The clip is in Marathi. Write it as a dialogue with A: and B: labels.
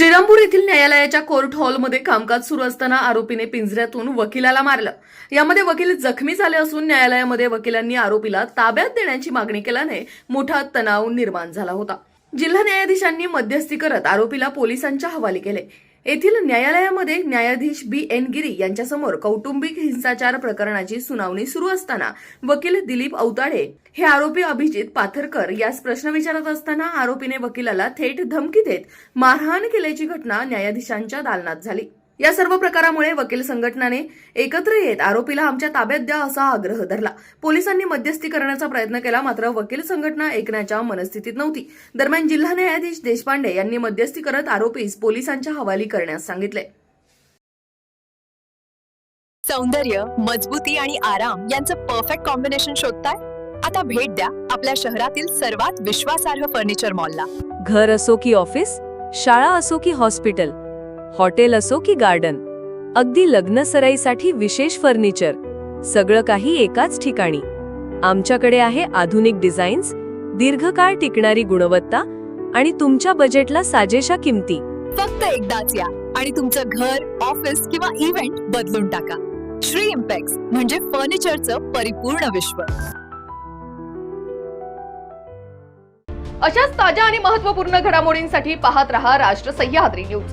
A: श्रीरामपूर येथील न्यायालयाच्या कोर्ट हॉलमध्ये कामकाज सुरू असताना आरोपीने पिंजऱ्यातून वकिलाला मारलं. यामध्ये वकील जखमी झाले असून न्यायालयामध्ये वकिलांनी आरोपीला ताब्यात देण्याची मागणी केल्याने मोठा तणाव निर्माण झाला होता. जिल्हा न्यायाधीशांनी मध्यस्थी करत आरोपीला पोलिसांच्या हवाली केले. येथील न्यायालयामध्ये न्यायाधीश बी एन गिरी यांच्यासमोर कौटुंबिक हिंसाचार प्रकरणाची सुनावणी सुरू असताना वकील दिलीप औताडे हे आरोपी अभिजित पाथरकर यास प्रश्न विचारत असताना आरोपीने वकिलाला थेट धमकी देत मारहाण केल्याची घटना न्यायाधीशांच्या दालनात झाली. या सर्व प्रकारामुळे वकील संघटनाने एकत्र येत आरोपीला आमच्या ताब्यात द्या असा आग्रह धरला. पोलिसांनी मध्यस्थी करण्याचा प्रयत्न केला मात्र वकील संघटना ऐकण्याच्या मनस्थितीत नव्हती. दरम्यान जिल्हा न्यायाधीश देशपांडे यांनी मध्यस्थी करत आरोपीस पोलिसांच्या हवाली करण्यास सांगितले.
B: सौंदर्य मजबूती आणि आराम यांचं परफेक्ट कॉम्बिनेशन शोधताय? आता भेट द्या आपल्या शहरातील सर्वात विश्वासार्ह फर्निचर मॉलला
C: घर असो की ऑफिस शाळा असो की हॉस्पिटल हॉटेल असो की गार्डन अगदी लग्न सराईसाठी विशेष फर्निचर सगळं काही एकाच ठिकाणी. आमच्याकडे आहे आधुनिक डिझाईन्स दीर्घकाळ टिकणारी गुणवत्ता आणि तुमच्या बजेटला साजेशा किमती.
B: फक्त एकदाच या आणि तुमचं घर ऑफिस किंवा इव्हेंट बदलून टाका. श्री इम्पॅक्स म्हणजे फर्निचरचं परिपूर्ण विश्व.
A: अशाच ताज्या आणि महत्त्वपूर्ण घडामोडींसाठी पाहत रहा राष्ट्र सह्याद्री न्यूज.